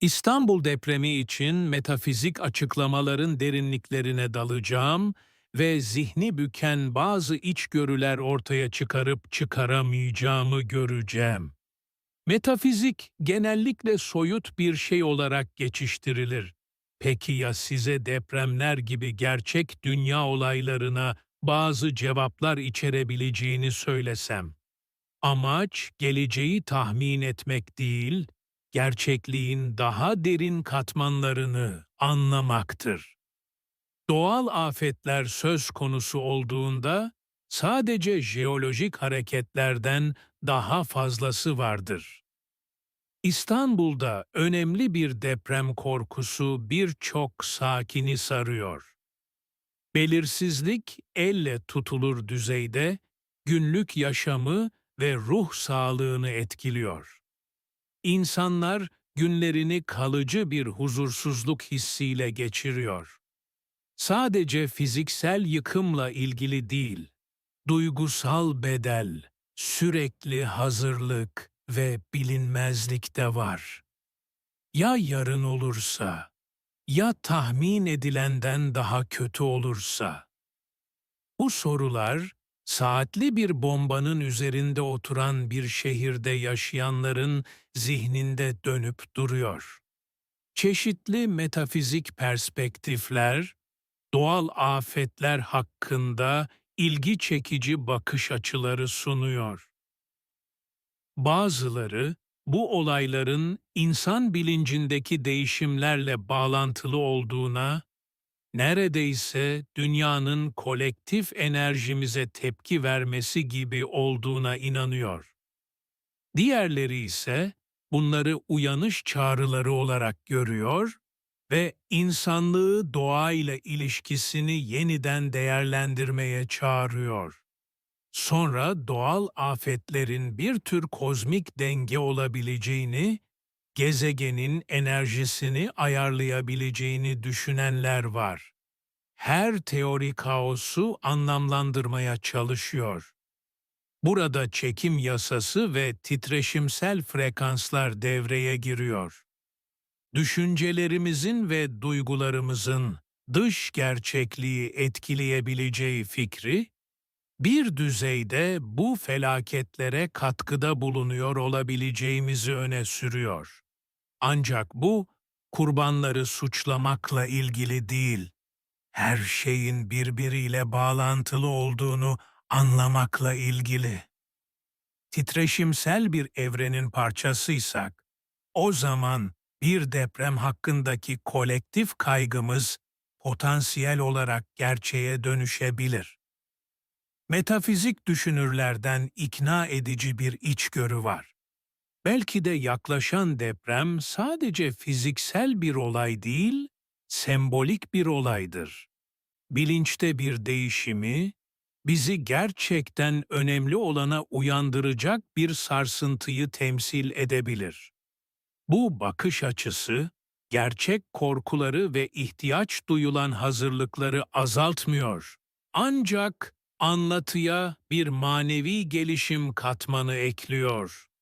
İstanbul depremi için metafizik açıklamaların derinliklerine dalacağım ve zihni büken bazı içgörüler ortaya çıkarıp çıkaramayacağımı göreceğim. Metafizik genellikle soyut bir şey olarak geçiştirilir. Peki ya size depremler gibi gerçek dünya olaylarına bazı cevaplar içerebileceğini söylesem? Amaç geleceği tahmin etmek değil, gerçekliğin daha derin katmanlarını anlamaktır. Doğal afetler söz konusu olduğunda sadece jeolojik hareketlerden daha fazlası vardır. İstanbul'da önemli bir deprem korkusu birçok sakini sarıyor. Belirsizlik elle tutulur düzeyde günlük yaşamı ve ruh sağlığını etkiliyor. İnsanlar günlerini kalıcı bir huzursuzluk hissiyle geçiriyor. Sadece fiziksel yıkımla ilgili değil, duygusal bedel, sürekli hazırlık ve bilinmezlik de var. Ya yarın olursa, ya tahmin edilenden daha kötü olursa? Bu sorular saatli bir bombanın üzerinde oturan bir şehirde yaşayanların zihninde dönüp duruyor. Çeşitli metafizik perspektifler, doğal afetler hakkında ilgi çekici bakış açıları sunuyor. Bazıları bu olayların insan bilincindeki değişimlerle bağlantılı olduğuna neredeyse dünyanın kolektif enerjimize tepki vermesi gibi olduğuna inanıyor. Diğerleri ise bunları uyanış çağrıları olarak görüyor ve insanlığı doğayla ilişkisini yeniden değerlendirmeye çağırıyor. Sonra doğal afetlerin bir tür kozmik denge olabileceğini gezegenin enerjisini ayarlayabileceğini düşünenler var. Her teori kaosu anlamlandırmaya çalışıyor. Burada çekim yasası ve titreşimsel frekanslar devreye giriyor. Düşüncelerimizin ve duygularımızın dış gerçekliği etkileyebileceği fikri, bir düzeyde bu felaketlere katkıda bulunuyor olabileceğimizi öne sürüyor. Ancak bu, kurbanları suçlamakla ilgili değil, her şeyin birbiriyle bağlantılı olduğunu anlamakla ilgili. Titreşimsel bir evrenin parçasıysak, o zaman bir deprem hakkındaki kolektif kaygımız potansiyel olarak gerçeğe dönüşebilir. Metafizik düşünürlerden ikna edici bir içgörü var. Belki de yaklaşan deprem sadece fiziksel bir olay değil, sembolik bir olaydır. Bilinçte bir değişimi, bizi gerçekten önemli olana uyandıracak bir sarsıntıyı temsil edebilir. Bu bakış açısı, gerçek korkuları ve ihtiyaç duyulan hazırlıkları azaltmıyor. Ancak anlatıya bir manevi gelişim katmanı ekliyor.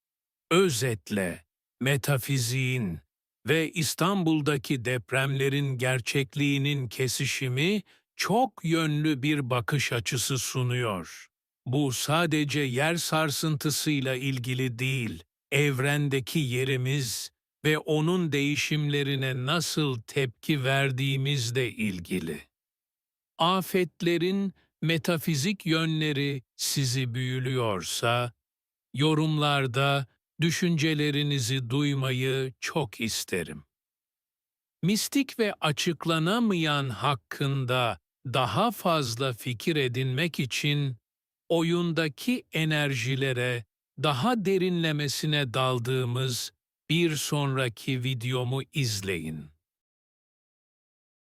Özetle, metafiziğin ve İstanbul'daki depremlerin gerçekliğinin kesişimi çok yönlü bir bakış açısı sunuyor. Bu sadece yer sarsıntısıyla ilgili değil, evrendeki yerimiz ve onun değişimlerine nasıl tepki verdiğimizle ilgili. Afetlerin metafizik yönleri sizi büyülüyorsa, yorumlarda düşüncelerinizi duymayı çok isterim. Mistik ve açıklanamayan hakkında daha fazla fikir edinmek için oyundaki enerjilere daha derinlemesine daldığımız bir sonraki videomu izleyin.